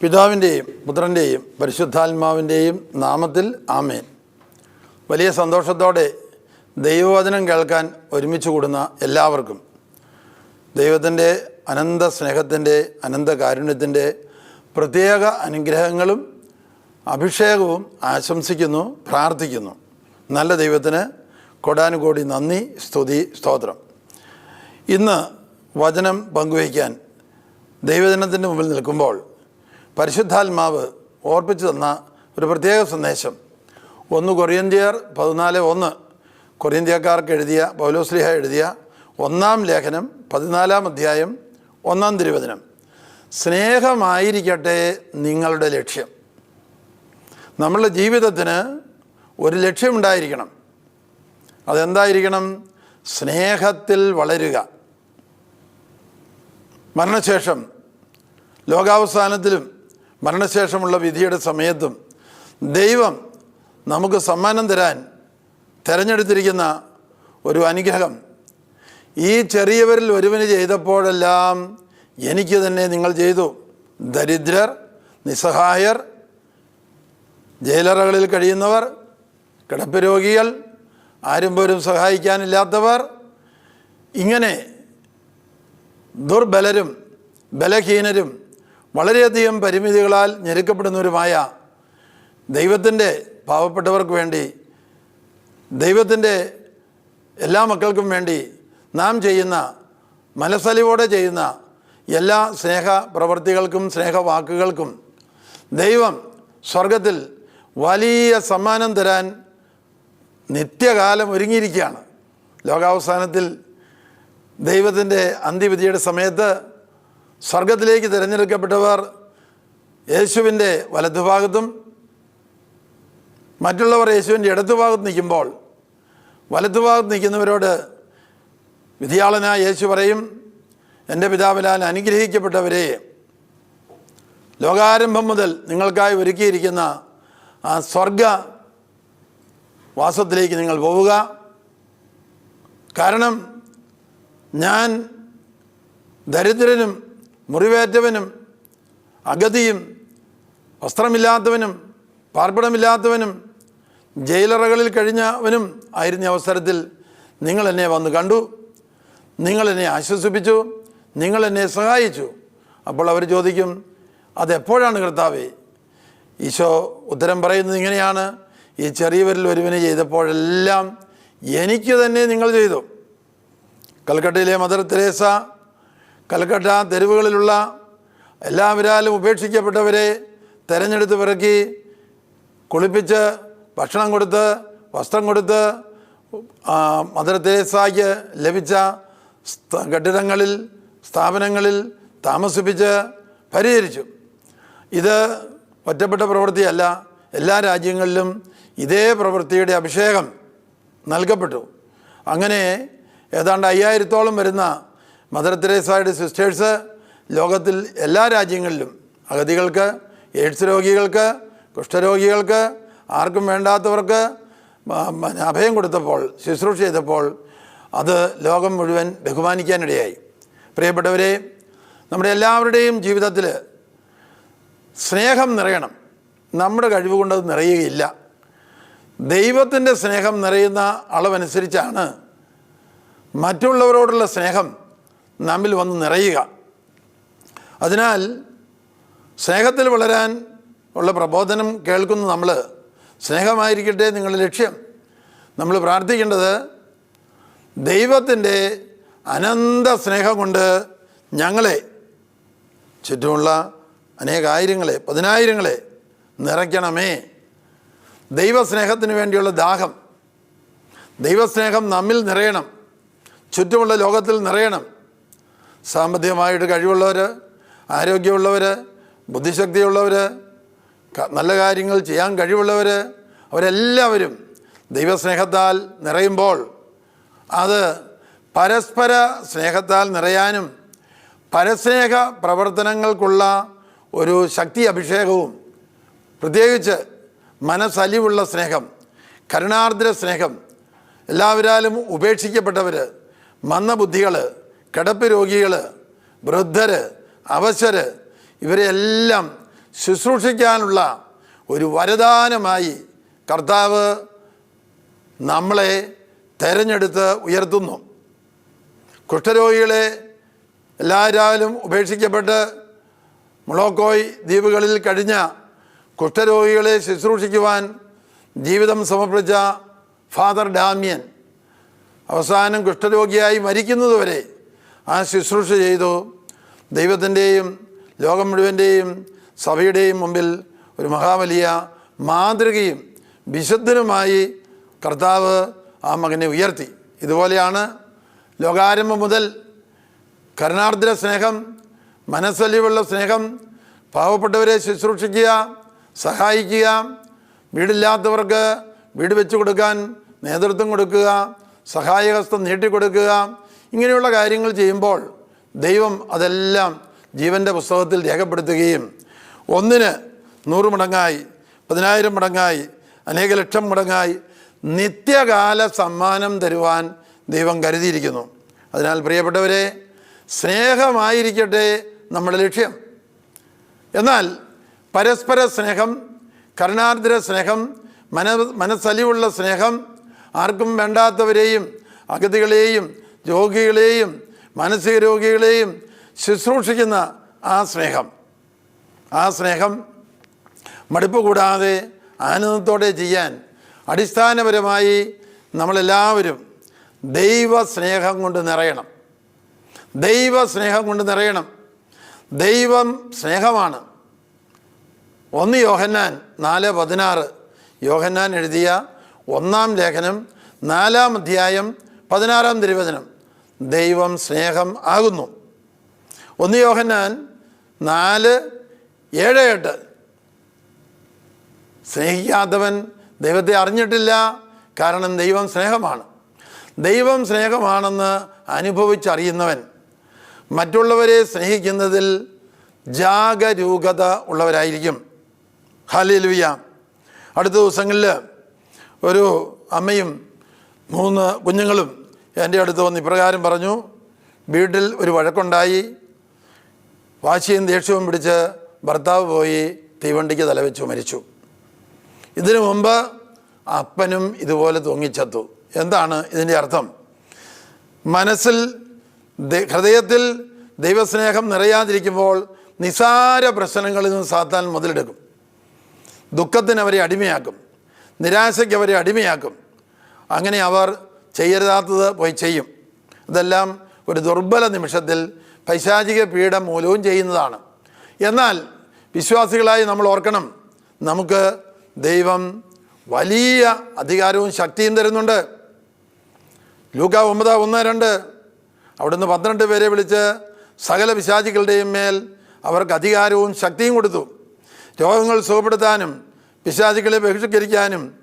പിതാവിന്റെയും പുത്രന്റെയും പരിശുദ്ധാത്മാവിന്റെയും നാമത്തിൽ ആമേൻ. വലിയ സന്തോഷത്തോടെ ദൈവവചനം കേൾക്കാൻ ഒരുമിച്ച് കൂടുന്ന എല്ലാവർക്കും ദൈവത്തിന്റെ അനന്ത സ്നേഹത്തിന്റെ അനന്ത കാരുണ്യത്തിന്റെ പ്രത്യേക അനുഗ്രഹങ്ങളും അഭിഷേകവും ആശംസിക്കുന്നു പ്രാർത്ഥിക്കുന്നു. നല്ല ദൈവത്തിന് കൊടാനുകോടി നന്ദി സ്തുതി സ്തോത്രം. ഇന്ന് വചനം പങ്കുവയ്ക്കാൻ ദൈവജനത്തിന്റെ മുമ്പിൽ നിൽക്കുമ്പോൾ പരിശുദ്ധാത്മാവ് ഓർപ്പിച്ചു തന്ന ഒരു പ്രത്യേക സന്ദേശം. ഒന്ന് കൊറിയന്ത്യർ പതിനാല് ഒന്ന്. കൊറിയന്ത്യക്കാർക്ക് എഴുതിയ പൗലോസ്ലിഹ എഴുതിയ ഒന്നാം ലേഖനം പതിനാലാം അധ്യായം ഒന്നാം തിരുവചനം. സ്നേഹമായിരിക്കട്ടെ നിങ്ങളുടെ ലക്ഷ്യം. നമ്മളുടെ ജീവിതത്തിന് ഒരു ലക്ഷ്യമുണ്ടായിരിക്കണം അതെന്തായിരിക്കണം? സ്നേഹത്തിൽ വളരുക. മരണശേഷം ലോകാവസാനത്തിലും മരണശേഷമുള്ള വിധിയുടെ സമയത്തും ദൈവം നമുക്ക് സമ്മാനം തരാൻ തിരഞ്ഞെടുത്തിരിക്കുന്ന ഒരു അനുഗ്രഹം. ഈ ചെറിയവരിൽ ഒരുവന് ചെയ്തപ്പോഴെല്ലാം എനിക്ക് തന്നെ നിങ്ങൾ ചെയ്തു. ദരിദ്രർ നിസ്സഹായർ ജയിലറകളിൽ കഴിയുന്നവർ കിടപ്പ് രോഗികൾ ആരും പോലും സഹായിക്കാനില്ലാത്തവർ ഇങ്ങനെ ദുർബലരും ബലഹീനരും വളരെയധികം പരിമിതികളാൽ ഞെരുക്കപ്പെടുന്നവരുമായ ദൈവത്തിന്റെ പാവപ്പെട്ടവർക്ക് വേണ്ടി ദൈവത്തിന്റെ എല്ലാ മക്കൾക്കും വേണ്ടി നാം ചെയ്യുന്ന മനസ്സലിവോടെ ചെയ്യുന്ന എല്ലാ സ്നേഹ പ്രവൃത്തികൾക്കും സ്നേഹവാക്കുകൾക്കും ദൈവം സ്വർഗത്തിൽ വലിയ സമ്മാനം തരാൻ നിത്യകാലം ഒരുങ്ങിയിരിക്കുകയാണ്. ലോകാവസാനത്തിൽ ദൈവത്തിന്റെ അന്ത്യവിധിയുടെ സമയത്ത് സ്വർഗത്തിലേക്ക് തിരഞ്ഞെടുക്കപ്പെട്ടവർ യേശുവിന്റെ വലതുഭാഗത്തും മറ്റുള്ളവർ യേശുവിന്റെ ഇടതുഭാഗത്ത് നിൽക്കുമ്പോൾ വലതുഭാഗത്ത് നിൽക്കുന്നവരോട് വിധിയാളനായ യേശു പറയും എന്റെ പിതാവിലാൽ അനുഗ്രഹിക്കപ്പെട്ടവരെ ലോകാരംഭം മുതൽ നിങ്ങൾക്കായി ഒരുക്കിയിരിക്കുന്ന ആ സ്വർഗ വാസത്തിലേക്ക് നിങ്ങൾ പോവുക. കാരണം ഞാൻ ദരിദ്രനും മുറിവേറ്റവനും അഗതിയും വസ്ത്രമില്ലാത്തവനും പാർപ്പിടമില്ലാത്തവനും ജയിലറകളിൽ കഴിഞ്ഞവനും ആയിരുന്ന അവസരത്തിൽ നിങ്ങൾ എന്നെ വന്ന് കണ്ടു. നിങ്ങൾ എന്നെ ആശ്വസിപ്പിച്ചു. നിങ്ങൾ എന്നെ സഹായിച്ചു. അപ്പോൾ അവർ ചോദിക്കും അതെപ്പോഴാണ് കർത്താവേ? ഈശോ ഉത്തരം പറയുന്നത് ഇങ്ങനെയാണ്. ഈ ചെറിയവരിൽ ഒരുവിനെ ചെയ്തപ്പോഴെല്ലാം എനിക്ക് തന്നെ നിങ്ങൾ ചെയ്തു. കൽക്കട്ടയിലെ മദർ തെരേസ കൽക്കട്ട തെരുവുകളിലുള്ള എല്ലാവരാലും ഉപേക്ഷിക്കപ്പെട്ടവരെ തെരഞ്ഞെടുത്ത് പിറക്കി കുളിപ്പിച്ച് ഭക്ഷണം കൊടുത്ത് വസ്ത്രം കൊടുത്ത് മദർ തെരേസായ്ക്ക് ലഭിച്ച കെട്ടിടങ്ങളിൽ സ്ഥാപനങ്ങളിൽ താമസിപ്പിച്ച് പരിഹരിച്ചു. ഇത് ഒറ്റപ്പെട്ട പ്രവൃത്തിയല്ല. എല്ലാ രാജ്യങ്ങളിലും ഇതേ പ്രവൃത്തിയുടെ അഭിഷേകം നൽകപ്പെട്ടു. അങ്ങനെ ഏതാണ്ട് അയ്യായിരത്തോളം വരുന്ന മദർ തെരേസയുടെ സിസ്റ്റേഴ്സ് ലോകത്തിൽ എല്ലാ രാജ്യങ്ങളിലും അഗതികൾക്ക് എയ്ഡ്സ് രോഗികൾക്ക് കുഷ്ഠരോഗികൾക്ക് ആർക്കും വേണ്ടാത്തവർക്ക് അഭയം കൊടുത്തപ്പോൾ ശുശ്രൂഷ ചെയ്തപ്പോൾ അത് ലോകം മുഴുവൻ ബഹുമാനിക്കാനിടയായി. പ്രിയപ്പെട്ടവരെ നമ്മുടെ എല്ലാവരുടെയും ജീവിതത്തിൽ സ്നേഹം നിറയണം. നമ്മുടെ കഴിവ് കൊണ്ടത് നിറയുകയില്ല. ദൈവത്തിന്റെ സ്നേഹം നിറയുന്ന അളവനുസരിച്ചാണ് മറ്റുള്ളവരോടുള്ള സ്നേഹം നമ്മിൽ വന്ന് നിറയുക. അതിനാൽ സ്നേഹത്തിൽ വളരാൻ ഉള്ള പ്രബോധനം കേൾക്കുന്ന നമ്മൾ സ്നേഹമായിരിക്കട്ടെ നിങ്ങളുടെ ലക്ഷ്യം. നമ്മൾ പ്രാർത്ഥിക്കേണ്ടത് ദൈവത്തിന്റെ അനന്ത സ്നേഹം കൊണ്ട് ഞങ്ങളെ ചുറ്റുമുള്ള അനേകായിരങ്ങളെ പതിനായിരങ്ങളെ നിറയ്ക്കണമേ. ദൈവസ്നേഹത്തിന് വേണ്ടിയുള്ള ദാഹം. ദൈവസ്നേഹം നമ്മിൽ നിറയണം. ചുറ്റുമുള്ള ലോകത്തിൽ നിറയണം. സാമ്പത്തികമായിട്ട് കഴിവുള്ളവർ ആരോഗ്യമുള്ളവർ ബുദ്ധിശക്തിയുള്ളവർ നല്ല കാര്യങ്ങൾ ചെയ്യാൻ കഴിവുള്ളവർ അവരെല്ലാവരും ദൈവസ്നേഹത്താൽ നിറയുമ്പോൾ അത് പരസ്പര സ്നേഹത്താൽ നിറയാനും പരസ്നേഹ പ്രവർത്തനങ്ങൾക്കുള്ള ഒരു ശക്തി അഭിഷേകവും പ്രത്യേകിച്ച് മനസ്സലിവുള്ള സ്നേഹം കരുണാർദ്ര സ്നേഹം എല്ലാവരാലും ഉപേക്ഷിക്കപ്പെട്ടവർ മന്ദബുദ്ധികൾ കിടപ്പ് രോഗികൾ വൃദ്ധർ അവശര് ഇവരെയെല്ലാം ശുശ്രൂഷിക്കാനുള്ള ഒരു വരദാനമായി കർത്താവ് നമ്മളെ തെരഞ്ഞെടുത്ത് ഉയർത്തുന്നു. കുഷ്ഠരോഗികളെ എല്ലാവരും ഉപേക്ഷിക്കപ്പെട്ട് മുളോക്കോയ് ദ്വീപുകളിൽ കഴിഞ്ഞ കുഷ്ഠരോഗികളെ ശുശ്രൂഷിക്കുവാൻ ജീവിതം സമർപ്പിച്ച ഫാദർ ഡാമിയൻ അവസാനം കുഷ്ഠരോഗിയായി മരിക്കുന്നതുവരെ ആ ശുശ്രൂഷ ചെയ്തു. ദൈവത്തിന്റെയും ലോകം മുഴുവന്റെയും സഭയുടെയും മുമ്പിൽ ഒരു മഹാവലിയ മാതൃകയും വിശുദ്ധനുമായി കർത്താവ് ആ മകനെ ഉയർത്തി. ഇതുപോലെയാണ് ലോകാരംഭം മുതൽ കരുണാർദ്ര സ്നേഹം മനസ്സലിവുള്ള സ്നേഹം പാവപ്പെട്ടവരെ ശുശ്രൂഷിക്കുക സഹായിക്കുക വീടില്ലാത്തവർക്ക് വീട് വെച്ച് കൊടുക്കാൻ നേതൃത്വം കൊടുക്കുക സഹായഹസ്തം നീട്ടിക്കൊടുക്കുക ഇങ്ങനെയുള്ള കാര്യങ്ങൾ ചെയ്യുമ്പോൾ ദൈവം അതെല്ലാം ജീവന്റെ പുസ്തകത്തിൽ രേഖപ്പെടുത്തുകയും ഒന്നിന് നൂറ് മടങ്ങായി പതിനായിരം മടങ്ങായി അനേക ലക്ഷം മടങ്ങായി നിത്യകാല സമ്മാനം തരുവാൻ ദൈവം കരുതിയിരിക്കുന്നു. അതിനാൽ പ്രിയപ്പെട്ടവരെ സ്നേഹമായിരിക്കട്ടെ നമ്മുടെ ലക്ഷ്യം. എന്നാൽ പരസ്പര സ്നേഹം കരുണാർദ്ര സ്നേഹം മന മനസ്സലിവുള്ള സ്നേഹം ആർക്കും വേണ്ടാത്തവരെയും അഗതികളെയും രോഗികളെയും മാനസിക രോഗികളെയും ശുശ്രൂഷിക്കുന്ന ആ സ്നേഹം. ആ സ്നേഹം മടുപ്പ് കൂടാതെ ആനന്ദത്തോടെ ചെയ്യാൻ അടിസ്ഥാനപരമായി നമ്മളെല്ലാവരും ദൈവ സ്നേഹം കൊണ്ട് നിറയണം. ദൈവ സ്നേഹം കൊണ്ട് നിറയണം. ദൈവം സ്നേഹമാണ്. ഒന്ന് യോഹന്നാൻ നാല് പതിനാറ്. യോഹന്നാൻ എഴുതിയ ഒന്നാം ലേഖനം നാലാം അധ്യായം പതിനാറാം തിരുവചനം. ദൈവം സ്നേഹം ആകുന്നു. ഒന്ന് യോഹന്നാൻ നാല് ഏഴ് എട്ട്. സ്നേഹിക്കാത്തവൻ ദൈവത്തെ അറിഞ്ഞിട്ടില്ല കാരണം ദൈവം സ്നേഹമാണ്. ദൈവം സ്നേഹമാണെന്ന് അനുഭവിച്ചറിയുന്നവൻ മറ്റുള്ളവരെ സ്നേഹിക്കുന്നതിൽ ജാഗരൂകത ഉള്ളവരായിരിക്കും. ഹാലിലുയ അടുത്ത ദിവസങ്ങളിൽ ഒരു അമ്മയും മൂന്ന് കുഞ്ഞുങ്ങളും എന്റെ അടുത്ത് വന്ന് ഇപ്രകാരം പറഞ്ഞു വീട്ടിൽ ഒരു വഴക്കുണ്ടായി. വാശിയും ദേഷ്യവും പിടിച്ച് ഭർത്താവ് പോയി തീവണ്ടിക്ക് തലവെച്ചു മരിച്ചു. ഇതിനു മുമ്പ് അപ്പനും ഇതുപോലെ തൂങ്ങിച്ചത്തു. എന്താണ് ഇതിന്റെ അർത്ഥം? മനസ്സിൽ ഹൃദയത്തിൽ ദൈവസ്നേഹം നിറയാതിരിക്കുമ്പോൾ നിസാര പ്രശ്നങ്ങളിൽ നിന്ന് സാത്താൻ മുതലെടുക്കും. ദുഃഖത്തിന് അവരെ അടിമയാക്കും. നിരാശയ്ക്ക് അവരെ അടിമയാക്കും. അങ്ങനെ അവർ ചെയ്യരുതാത്തത് പോയി ചെയ്യും. ഇതെല്ലാം ഒരു ദുർബല നിമിഷത്തിൽ പൈശാചിക പീഡ മൂലവും ചെയ്യുന്നതാണ്. എന്നാൽ വിശ്വാസികളായി നമ്മൾ ഓർക്കണം നമുക്ക് ദൈവം വലിയ അധികാരവും ശക്തിയും തരുന്നുണ്ട്. ലൂക്ക ഒമ്പത് ഒന്ന് രണ്ട്. അവിടുന്ന് പന്ത്രണ്ട് പേരെ വിളിച്ച് സകല പിശാചികളുടെയും മേൽ അവർക്ക് അധികാരവും ശക്തിയും കൊടുത്തു. രോഗങ്ങൾ സുഖപ്പെടുത്താനും പിശാചികളെ ബഹിഷ്കരിക്കാനും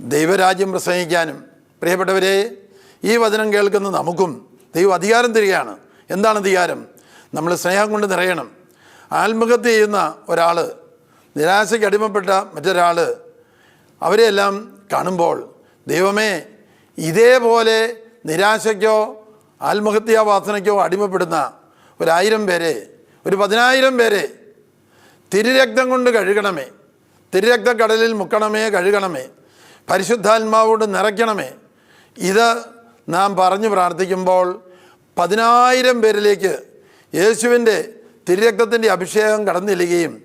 ദൈവരാജ്യം പ്രസംഗിക്കാനും. പ്രിയപ്പെട്ടവരെ ഈ വചനം കേൾക്കുന്ന നമുക്കും ദൈവം അധികാരം തരികയാണ്. എന്താണ് അധികാരം? നമ്മൾ സ്നേഹം കൊണ്ട് നിറയണം. ആത്മഹത്യ ചെയ്യുന്ന ഒരാൾ നിരാശയ്ക്ക് അടിമപ്പെട്ട മറ്റൊരാൾ അവരെയെല്ലാം കാണുമ്പോൾ ദൈവമേ ഇതേപോലെ നിരാശയ്ക്കോ ആത്മഹത്യാ വാസനയ്ക്കോ അടിമപ്പെടുന്ന ഒരായിരം പേരെ ഒരു പതിനായിരം പേരെ തിരുരക്തം കൊണ്ട് കഴുകണമേ. തിരുരക്ത കടലിൽ മുക്കണമേ കഴുകണമേ. പരിശുദ്ധാത്മാവോട് നിറയ്ക്കണമേ. ഇത് നാം പറഞ്ഞു പ്രാർത്ഥിക്കുമ്പോൾ പതിനായിരം പേരിലേക്ക് യേശുവിന്റെ തിരുരക്തത്തിന്റെ അഭിഷേകം കടന്നിരിക്കുകയും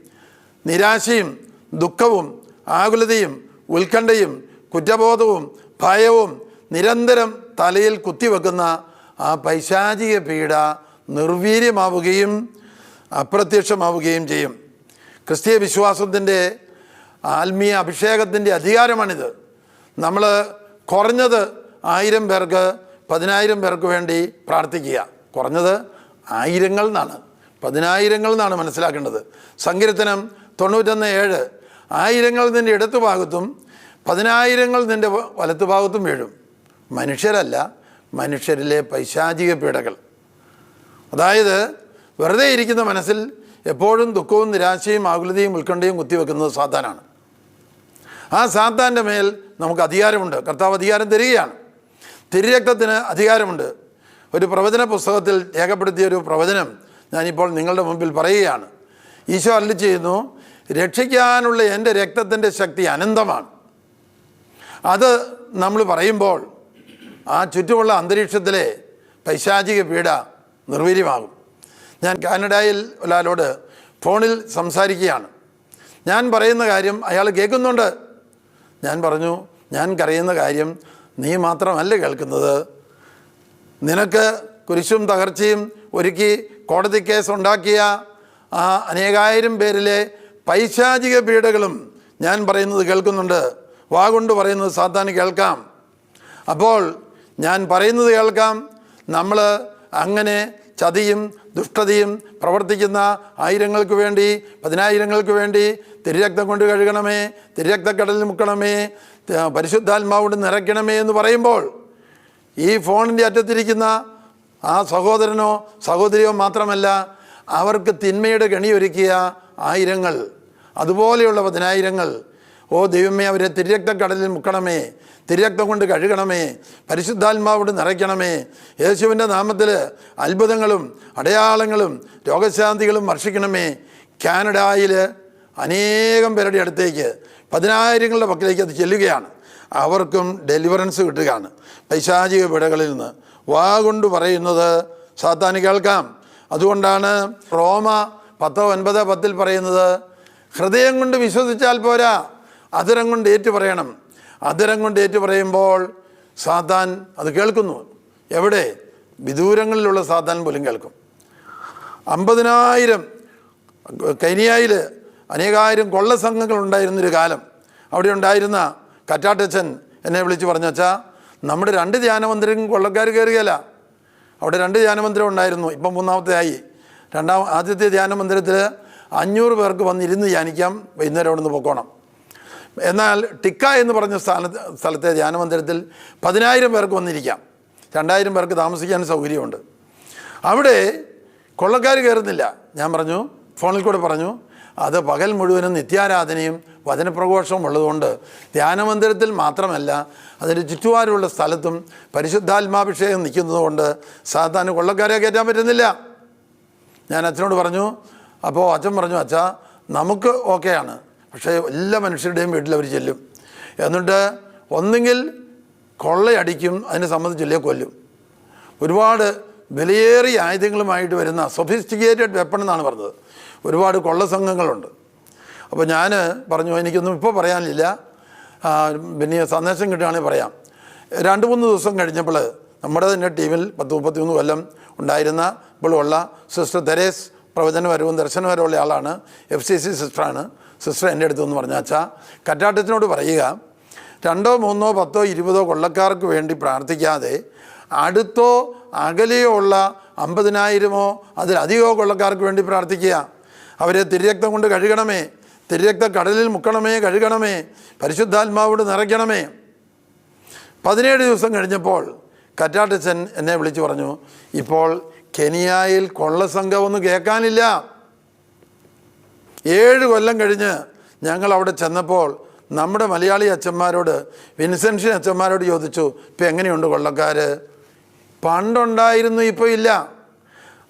നിരാശയും ദുഃഖവും ആകുലതയും ഉത്കണ്ഠയും കുറ്റബോധവും ഭയവും നിരന്തരം തലയിൽ കുത്തിവെക്കുന്ന ആ പൈശാചിക പീഡ നിർവീര്യമാവുകയും അപ്രത്യക്ഷമാവുകയും ചെയ്യും. ക്രിസ്തീയ വിശ്വാസത്തിന്റെ ആത്മീയ അഭിഷേകത്തിന്റെ അധികാരമാണിത്. നമ്മൾ കുറഞ്ഞത് ആയിരം പേർക്ക് പതിനായിരം പേർക്ക് വേണ്ടി പ്രാർത്ഥിക്കുക. കുറഞ്ഞത് ആയിരങ്ങൾ എന്നാണ്. പതിനായിരങ്ങൾ എന്നാണ് മനസ്സിലാക്കേണ്ടത്. സങ്കീർത്തനം തൊണ്ണൂറ്റൊന്ന് ഏഴ്. ആയിരങ്ങൾ നിന്റെ ഇടത്തു ഭാഗത്തും പതിനായിരങ്ങൾ നിന്റെ വലത്തു ഭാഗത്തും വീഴും. മനുഷ്യരല്ല മനുഷ്യരിലെ പൈശാചിക പീഡകൾ. അതായത് വെറുതെ ഇരിക്കുന്ന മനസ്സിൽ എപ്പോഴും ദുഃഖവും നിരാശയും ആകുലതയും ഉത്കണ്ഠയും കുത്തിവെക്കുന്നത് സാത്താനാണ്. ആ സാത്താന്റെ മേൽ നമുക്ക് അധികാരമുണ്ട്. കർത്താവ് അധികാരം തരികയാണ്. തിരുരക്തത്തിന് അധികാരമുണ്ട്. ഒരു പ്രവചന പുസ്തകത്തിൽ രേഖപ്പെടുത്തിയ ഒരു പ്രവചനം ഞാനിപ്പോൾ നിങ്ങളുടെ മുമ്പിൽ പറയുകയാണ്. ഈശോ അല്ലി ചെയ്യുന്നു രക്ഷിക്കാനുള്ള എന്റെ രക്തത്തിന്റെ ശക്തി അനന്തമാണ്. അത് നമ്മൾ പറയുമ്പോൾ ആ ചുറ്റുമുള്ള അന്തരീക്ഷത്തിലെ പൈശാചിക പീഡ നിർവീര്യമാകും. ഞാൻ കാനഡയിൽ ഒരാളോട് ഫോണിൽ സംസാരിക്കുകയാണ്. ഞാൻ പറയുന്ന കാര്യം അയാൾ കേൾക്കുന്നുണ്ട്. ഞാൻ പറഞ്ഞു ഞാൻ കരയുന്ന കാര്യം നീ മാത്രമല്ല കേൾക്കുന്നത്. നിനക്ക് കുരിശും തകർച്ചയും ഒരുക്കി കോടതി കേസ് ഉണ്ടാക്കിയ ആ അനേകായിരം പേരിലെ പൈശാചിക പീഡകളും ഞാൻ പറയുന്നത് കേൾക്കുന്നുണ്ട്. വാ കൊണ്ട് പറയുന്നത് സാധാരണ കേൾക്കാം. അപ്പോൾ ഞാൻ പറയുന്നത് കേൾക്കാം. നമ്മൾ അങ്ങനെ ചതിയും ദുഷ്ടതയും പ്രവർത്തിക്കുന്ന ആയിരങ്ങൾക്ക് വേണ്ടി പതിനായിരങ്ങൾക്ക് വേണ്ടി തിരുരക്തം കൊണ്ട് കഴുകണമേ തിരുരക്തക്കടലിൽ മുക്കണമേ പരിശുദ്ധാത്മാവോട് നിറയ്ക്കണമേ എന്ന് പറയുമ്പോൾ ഈ ഫോണിന്റെ അറ്റത്തിരിക്കുന്ന ആ സഹോദരനോ സഹോദരിയോ മാത്രമല്ല അവർക്ക് തിന്മയുടെ ഗണിയൊരുക്കിയ ആയിരങ്ങൾ അതുപോലെയുള്ള പതിനായിരങ്ങൾ ഓ ദൈവമേ അവരെ തിരുരക്തക്കടലിൽ മുക്കണമേ തിരുരക്തം കൊണ്ട് കഴുകണമേ. പരിശുദ്ധാത്മാവോട് നിറയ്ക്കണമേ. യേശുവിന്റെ നാമത്തിൽ അത്ഭുതങ്ങളും അടയാളങ്ങളും രോഗശാന്തികളും വർഷിക്കണമേ. കാനഡയിൽ അനേകം പേരുടെ അടുത്തേക്ക് പതിനായിരങ്ങളുടെ പക്കലേക്ക് അത് ചെല്ലുകയാണ്. അവർക്കും ഡെലിവറൻസ് കിട്ടുകയാണ്. പൈശാചിക പിടകളിൽ നിന്ന്. വാ കൊണ്ട് പറയുന്നത് സാത്താന് കേൾക്കാം. അതുകൊണ്ടാണ് റോമ പത്തോ ഒൻപത് പത്തിൽ പറയുന്നത് ഹൃദയം കൊണ്ട് വിശ്വസിച്ചാൽ പോരാ അതിരം കൊണ്ട് ഏറ്റു പറയണം അതിരം കൊണ്ട് ഏറ്റു പറയുമ്പോൾ സാത്താൻ അത് കേൾക്കുന്നു. എവിടെ? വിദൂരങ്ങളിലുള്ള സാത്താൻ പോലും കേൾക്കും. അമ്പതിനായിരം കൈനിയായിൽ അനേകായിരം കൊള്ള സംഘങ്ങൾ ഉണ്ടായിരുന്നൊരു കാലം. അവിടെ ഉണ്ടായിരുന്ന കറ്റാട്ടച്ചൻ എന്നെ വിളിച്ച് പറഞ്ഞു വച്ചാൽ നമ്മുടെ രണ്ട് ധ്യാനമന്ദിരം കൊള്ളക്കാർ കയറുകയല്ല. അവിടെ രണ്ട് ധ്യാനമന്ദിരം ഉണ്ടായിരുന്നു ഇപ്പം മൂന്നാമത്തെ ആയി രണ്ടാം ആദ്യത്തെ ധ്യാനമന്ദിരത്തിൽ അഞ്ഞൂറ് പേർക്ക് വന്നിരുന്ന് ധ്യാനിക്കാം വൈകുന്നേരം അവിടെ നിന്ന് പൊക്കോണം. എന്നാൽ ടിക്ക എന്ന് പറഞ്ഞ സ്ഥാന സ്ഥലത്തെ ധ്യാനമന്ദിരത്തിൽ പതിനായിരം പേർക്ക് വന്നിരിക്കാം. രണ്ടായിരം പേർക്ക് താമസിക്കാൻ സൗകര്യമുണ്ട്. അവിടെ കൊള്ളക്കാർ കയറുന്നില്ല. ഞാൻ പറഞ്ഞു ഫോണിൽ കൂടെ പറഞ്ഞു അത് പകൽ മുഴുവനും നിത്യാരാധനയും വചനപ്രഘോഷവും ഉള്ളതുകൊണ്ട് ധ്യാനമന്ദിരത്തിൽ മാത്രമല്ല അതിന്റെ ചുറ്റുപാടുള്ള സ്ഥലത്തും പരിശുദ്ധാത്മാഭിഷേകം നിൽക്കുന്നതുകൊണ്ട് സാധാരണ കൊള്ളക്കാരെ കയറ്റാൻ പറ്റുന്നില്ല. ഞാൻ അച്ഛനോട് പറഞ്ഞു അപ്പോൾ അച്ഛൻ പറഞ്ഞു അച്ഛാ നമുക്ക് ഓക്കെയാണ്. പക്ഷേ എല്ലാ മനുഷ്യരുടെയും വീട്ടിൽ അവർ ചെല്ലും. എന്നിട്ട് ഒന്നുകിൽ കൊള്ളയടിക്കും അതിനെ സംബന്ധിച്ചില്ലേ കൊല്ലും. ഒരുപാട് വിലയേറിയ ആയുധങ്ങളുമായിട്ട് വരുന്ന സൊഫിസ്റ്റിക്കേറ്റഡ് വെപ്പൺ എന്നാണ് പറഞ്ഞത്. ഒരുപാട് കൊള്ള സംഘങ്ങളുണ്ട്. അപ്പോൾ ഞാൻ പറഞ്ഞു എനിക്കൊന്നും ഇപ്പോൾ പറയാനില്ല. പിന്നെ സന്ദേശം കിട്ടുകയാണെങ്കിൽ പറയാം. രണ്ട് മൂന്ന് ദിവസം കഴിഞ്ഞപ്പോൾ നമ്മുടെ തന്നെ ടീമിൽ പത്ത് മുപ്പത്തിമൂന്ന് കൊല്ലം ഉണ്ടായിരുന്ന ഇപ്പോഴുള്ള സിസ്റ്റർ തെരേസ് പ്രവചനപരവും ദർശനപരമുള്ള ആളാണ്. എഫ് സി സി സിസ്റ്ററാണ്. സിസ്റ്റർ എന്റെ അടുത്ത് എന്ന് പറഞ്ഞാൽ അച്ഛാ കറ്റാട്ടത്തിനോട് പറയുക രണ്ടോ മൂന്നോ പത്തോ ഇരുപതോ കൊള്ളക്കാർക്ക് വേണ്ടി പ്രാർത്ഥിക്കാതെ അടുത്തോ അകലെയോ ഉള്ള അമ്പതിനായിരമോ അതിലധികമോ കൊള്ളക്കാർക്ക് വേണ്ടി പ്രാർത്ഥിക്കുക. അവരെ തിരിരക്തം കൊണ്ട് കഴുകണമേ തിരിരക്ത കടലിൽ മുക്കണമേ കഴുകണമേ പരിശുദ്ധാത്മാവോട് നിറയ്ക്കണമേ. പതിനേഴ് ദിവസം കഴിഞ്ഞപ്പോൾ കറ്റാട്ടച്ചൻ എന്നെ വിളിച്ചു പറഞ്ഞു ഇപ്പോൾ കെനിയായിൽ കൊള്ളസംഘമൊന്നും കേൾക്കാനില്ല. ഏഴ് കൊല്ലം കഴിഞ്ഞ് ഞങ്ങൾ അവിടെ ചെന്നപ്പോൾ നമ്മുടെ മലയാളി അച്ഛന്മാരോട് വിൻസെൻഷൻ അച്ഛന്മാരോട് ചോദിച്ചു ഇപ്പം എങ്ങനെയുണ്ട് കൊള്ളക്കാർ പണ്ടുണ്ടായിരുന്നു ഇപ്പോൾ ഇല്ല.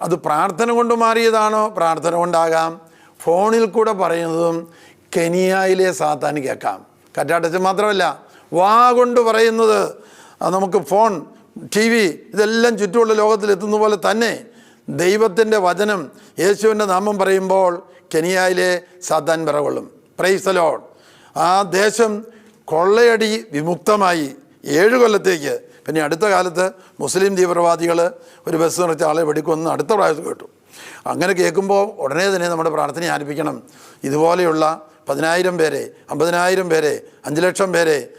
അത് പ്രാർത്ഥന കൊണ്ട് മാറിയതാണോ? പ്രാർത്ഥന കൊണ്ടാകാം. ഫോണിൽ കൂടെ പറയുന്നതും കെനിയയിലെ സാത്താൻ കേൾക്കാം. കറ്റാട്ടച്ചൻ മാത്രമല്ല വാ കൊണ്ട് പറയുന്നത് നമുക്ക് ഫോൺ ടി വി ഇതെല്ലാം ചുറ്റുമുള്ള ലോകത്തിൽ എത്തുന്ന പോലെ തന്നെ ദൈവത്തിന്റെ വചനം യേശുവിന്റെ നാമം പറയുമ്പോൾ കെനിയയിലെ സാത്താൻ വിറകൊള്ളും. പ്രൈസ് ലോഡ് ആ ദേശം കൊള്ളയടി വിമുക്തമായി ഏഴ് കൊല്ലത്തേക്ക്. പിന്നെ അടുത്ത കാലത്ത് മുസ്ലിം തീവ്രവാദികൾ ഒരു ബസ് നിറച്ച ആളെ വെടിക്കുമെന്ന് അടുത്ത പ്രാവശ്യം കേട്ടു. അങ്ങനെ കേൾക്കുമ്പോൾ ഉടനെ തന്നെ നമ്മുടെ പ്രാർത്ഥന ആരംഭിക്കണം. ഇതുപോലെയുള്ള പതിനായിരം പേരെ അമ്പതിനായിരം പേരെ അഞ്ച് ലക്ഷം പേരെ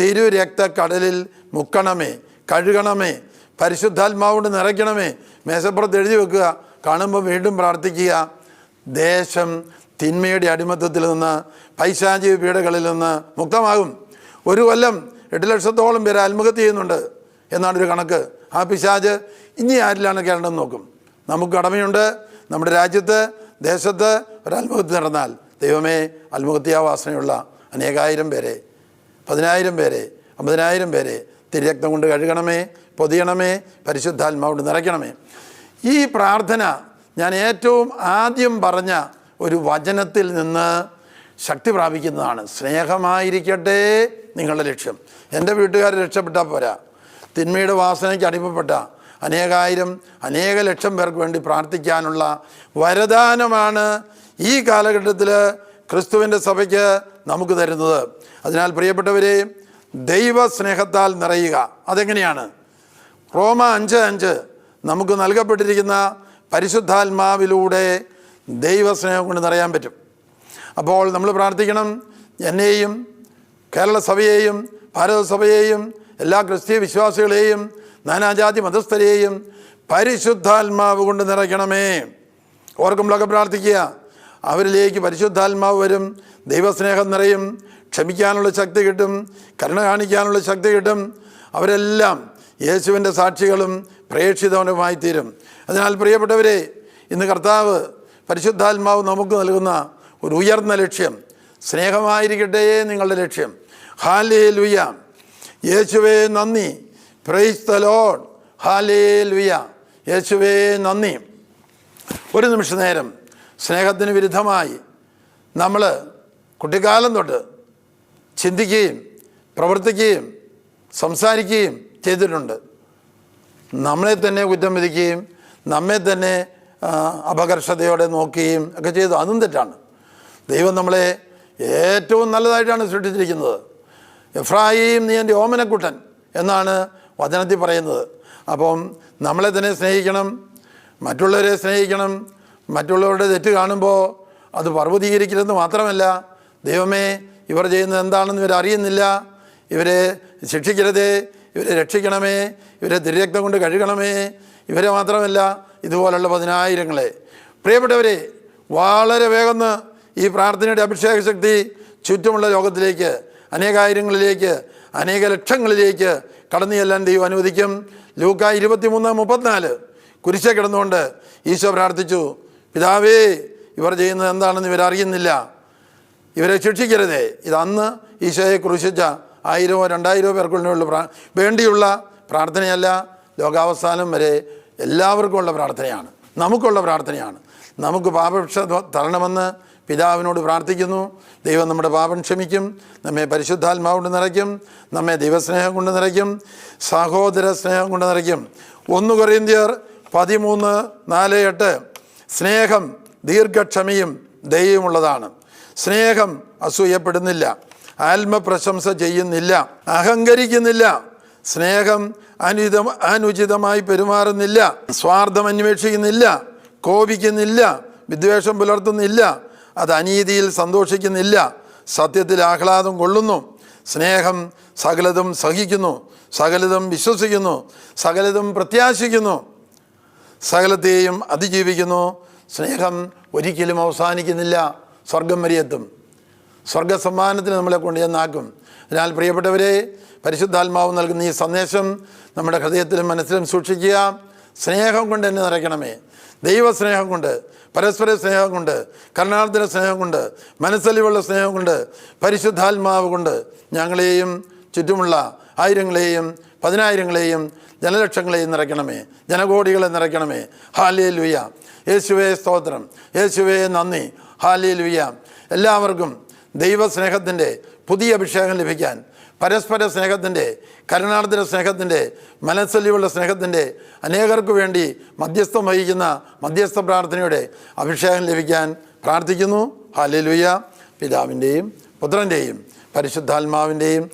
തിരുരക്തക്കടലിൽ മുക്കണമേ കഴുകണമേ പരിശുദ്ധാത്മാവുകൊണ്ട് നിറയ്ക്കണമേ മേശപ്പുറത്ത് എഴുതി വെക്കുക കാണുമ്പോൾ വീണ്ടും പ്രാർത്ഥിക്കുക ദേശം തിന്മയുടെ അടിമത്തത്തിൽ നിന്ന് പൈശാചിക പീഡകളിൽ നിന്ന് മുക്തമാകും. ഒരു കൊല്ലം എട്ട് ലക്ഷത്തോളം പേര് ആത്മഹത്യ ചെയ്യുന്നുണ്ട് എന്നാണൊരു കണക്ക്. ആ പിശാജ് ഇനി ആരിലാണ് കേരളം നോക്കും? നമുക്ക് കടമയുണ്ട് നമ്മുടെ രാജ്യത്ത് ദേശത്ത് ഒരു നടന്നാൽ ദൈവമേ ആത്മഹത്യാവാസനയുള്ള അനേകായിരം പേരെ പതിനായിരം പേരെ അമ്പതിനായിരം പേരെ തിരക്തം കൊണ്ട് കഴുകണമേ പൊതിയണമേ പരിശുദ്ധാത്മാവുകൊണ്ട് നിറയ്ക്കണമേ. ഈ പ്രാർത്ഥന ഞാൻ ഏറ്റവും ആദ്യം പറഞ്ഞ ഒരു വചനത്തിൽ നിന്ന് ശക്തി പ്രാപിക്കുന്നതാണ്. സ്നേഹമായിരിക്കട്ടെ നിങ്ങളുടെ ലക്ഷ്യം. എന്റെ വീട്ടുകാർ രക്ഷപ്പെട്ടാൽ പോരാ. തിന്മയുടെ വാസനയ്ക്ക് അടിമപ്പെട്ട അനേകായിരം അനേക ലക്ഷം പേർക്ക് വേണ്ടി പ്രാർത്ഥിക്കാനുള്ള വരദാനമാണ് ഈ കാലഘട്ടത്തിൽ ക്രിസ്തുവിന്റെ സഭയ്ക്ക് നമുക്ക് തരുന്നത്. അതിനാൽ പ്രിയപ്പെട്ടവരെ ദൈവസ്നേഹത്താൽ നിറയുക. അതെങ്ങനെയാണ്? റോമ അഞ്ച് അഞ്ച് നമുക്ക് നൽകപ്പെട്ടിരിക്കുന്ന പരിശുദ്ധാത്മാവിലൂടെ ദൈവസ്നേഹം കൊണ്ട് നിറയാൻ പറ്റും. അപ്പോൾ നമ്മൾ പ്രാർത്ഥിക്കണം എന്നെയും കേരള സഭയെയും ഭാരതസഭയെയും എല്ലാ ക്രിസ്തീയ വിശ്വാസികളെയും നാനാജാതി മതസ്ഥരെയും പരിശുദ്ധാത്മാവ് കൊണ്ട് നിറയ്ക്കണമേ. ഓർക്കുമ്പോഴൊക്കെ പ്രാർത്ഥിക്കുക അവരിലേക്ക് പരിശുദ്ധാത്മാവ് വരും ദൈവസ്നേഹം നിറയും ക്ഷമിക്കാനുള്ള ശക്തി കിട്ടും കരുണ കാണിക്കാനുള്ള ശക്തി കിട്ടും അവരെല്ലാം യേശുവിന്റെ സാക്ഷികളും പ്രേക്ഷിതവനുമായി തീരും അതിനാൽ പ്രിയപ്പെട്ടവരെ ഇന്ന് കർത്താവ് പരിശുദ്ധാത്മാവ് നമുക്ക് നൽകുന്ന ഒരു ഉയർന്ന ലക്ഷ്യം സ്നേഹമായിരിക്കട്ടെ നിങ്ങളുടെ ലക്ഷ്യം. ഹാലേ ലുയ യേശുവേ നന്ദി. പ്രൈസ് ദ ലോഡ് ഹാലേ ലുയ യേശുവേ നന്ദി. ഒരു നിമിഷ നേരം സ്നേഹത്തിന് വിരുദ്ധമായി നമ്മൾ കുട്ടിക്കാലം തൊട്ട് ചിന്തിക്കുകയും പ്രവർത്തിക്കുകയും സംസാരിക്കുകയും ചെയ്തിട്ടുണ്ട്. നമ്മളെ തന്നെ കുറ്റം വിധിക്കുകയും നമ്മെ തന്നെ അപകർഷതയോടെ നോക്കുകയും ഒക്കെ ചെയ്തു. അതും തെറ്റാണ്. ദൈവം നമ്മളെ ഏറ്റവും നല്ലതായിട്ടാണ് സൃഷ്ടിച്ചിരിക്കുന്നത്. എഫ്രായിം നീ എന്റെ ഓമനക്കുട്ടൻ എന്നാണ് വചനത്തിൽ പറയുന്നത്. അപ്പം നമ്മളെ തന്നെ സ്നേഹിക്കണം മറ്റുള്ളവരെ സ്നേഹിക്കണം മറ്റുള്ളവരുടെ തെറ്റ് കാണുമ്പോൾ അത് പർവതീകരിക്കരുതെന്ന് മാത്രമല്ല ദൈവമേ ഇവർ ചെയ്യുന്നത് എന്താണെന്ന് ഇവരറിയുന്നില്ല ഇവരെ ശിക്ഷിക്കരുതേ ഇവരെ രക്ഷിക്കണമേ ഇവരെ തിരുരക്തം കൊണ്ട് കഴുകണമേ ഇവരെ മാത്രമല്ല ഇതുപോലുള്ള പതിനായിരങ്ങളെ. പ്രിയപ്പെട്ടവരെ വളരെ വേഗം ഈ പ്രാർത്ഥനയുടെ അഭിഷേക ശക്തി ചുറ്റുമുള്ള ലോകത്തിലേക്ക് അനേകായിരങ്ങളിലേക്ക് അനേക ലക്ഷങ്ങളിലേക്ക് കടന്നു ചെല്ലാൻ ദൈവം അനുവദിക്കും. ലൂക്ക ഇരുപത്തിമൂന്ന് മുപ്പത്തിനാല്. കുരിശെ കിടന്നുകൊണ്ട് ഈശോ പ്രാർത്ഥിച്ചു പിതാവേ ഇവർ ചെയ്യുന്നത് എന്താണെന്ന് ഇവരറിയുന്നില്ല ഇവരെ ശിക്ഷിക്കരുതേ. ഇത് അന്ന് ഈശോയെ ക്രൂശിച്ച ആയിരമോ രണ്ടായിരമോ പേർക്കുള്ള വേണ്ടിയുള്ള പ്രാർത്ഥനയല്ല. ലോകാവസാനം വരെ എല്ലാവർക്കും ഉള്ള പ്രാർത്ഥനയാണ്. നമുക്കുള്ള പ്രാർത്ഥനയാണ്. നമുക്ക് പാപക്ഷ തരണമെന്ന് പിതാവിനോട് പ്രാർത്ഥിക്കുന്നു. ദൈവം നമ്മുടെ പാപം ക്ഷമിക്കും. നമ്മെ പരിശുദ്ധാത്മാവ് കൊണ്ട് നിറയ്ക്കും. നമ്മെ ദൈവസ്നേഹം കൊണ്ട് നിറയ്ക്കും. സഹോദര സ്നേഹം കൊണ്ട് നിറയ്ക്കും. ഒന്ന് കൊറിന്ത്യർ പതിമൂന്ന് നാല് എട്ട്. സ്നേഹം ദീർഘക്ഷമയും ദയുമുള്ളതാണ് സ്നേഹം അസൂയപ്പെടുന്നില്ല. ആത്മപ്രശംസ ചെയ്യുന്നില്ല. അഹങ്കരിക്കുന്നില്ല. സ്നേഹം അനുചിത അനുചിതമായി പെരുമാറുന്നില്ല. സ്വാർത്ഥം അന്വേഷിക്കുന്നില്ല. കോപിക്കുന്നില്ല. വിദ്വേഷം പുലർത്തുന്നില്ല. അത് അനീതിയിൽ സന്തോഷിക്കുന്നില്ല. സത്യത്തിൽ ആഹ്ലാദം കൊള്ളുന്നു. സ്നേഹം സകലതും സഹിക്കുന്നു. സകലതും വിശ്വസിക്കുന്നു. സകലതും പ്രത്യാശിക്കുന്നു. സകലത്തെയും അതിജീവിക്കുന്നു. സ്നേഹം ഒരിക്കലും അവസാനിക്കുന്നില്ല. സ്വർഗം വരെയെത്തും. സ്വർഗസമ്മാനത്തിന് നമ്മളെ കൊണ്ട് ചെന്നാക്കും അതിനാൽ പ്രിയപ്പെട്ടവരെ പരിശുദ്ധാത്മാവ് നൽകുന്ന ഈ സന്ദേശം നമ്മുടെ ഹൃദയത്തിലും മനസ്സിലും സൂക്ഷിക്കുക. സ്നേഹം കൊണ്ട് എന്നെ നിറയ്ക്കണമേ. ദൈവസ്നേഹം കൊണ്ട് പരസ്പര സ്നേഹം കൊണ്ട് കരുണാർത്ഥന സ്നേഹം കൊണ്ട് മനസ്സലിവുള്ള സ്നേഹം കൊണ്ട് പരിശുദ്ധാത്മാവ് കൊണ്ട് ഞങ്ങളെയും ചുറ്റുമുള്ള ആയിരങ്ങളെയും പതിനായിരങ്ങളെയും ജനലക്ഷങ്ങളെയും നിറയ്ക്കണമേ. ജനകോടികളെ നിറയ്ക്കണമേ. ഹാലിയ ലുയ യേശുവേ സ്തോത്രം. യേശുവേ നന്ദി. ഹാലിയ ലുയ എല്ലാവർക്കും ദൈവസ്നേഹത്തിന്റെ പുതിയ അഭിഷേകം ലഭിക്കാൻ പരസ്പര സ്നേഹത്തിന്റെ കരുണാർദ്ര സ്നേഹത്തിന്റെ മനസ്സലിയുള്ള സ്നേഹത്തിന്റെ അനേകർക്ക് വേണ്ടി മധ്യസ്ഥം വഹിക്കുന്ന മധ്യസ്ഥ പ്രാർത്ഥനയുടെ അഭിഷേകം ലഭിക്കാൻ പ്രാർത്ഥിക്കുന്നു. ഹാലലുയ പിതാവിന്റെയും പുത്രന്റെയും പരിശുദ്ധാത്മാവിന്റെയും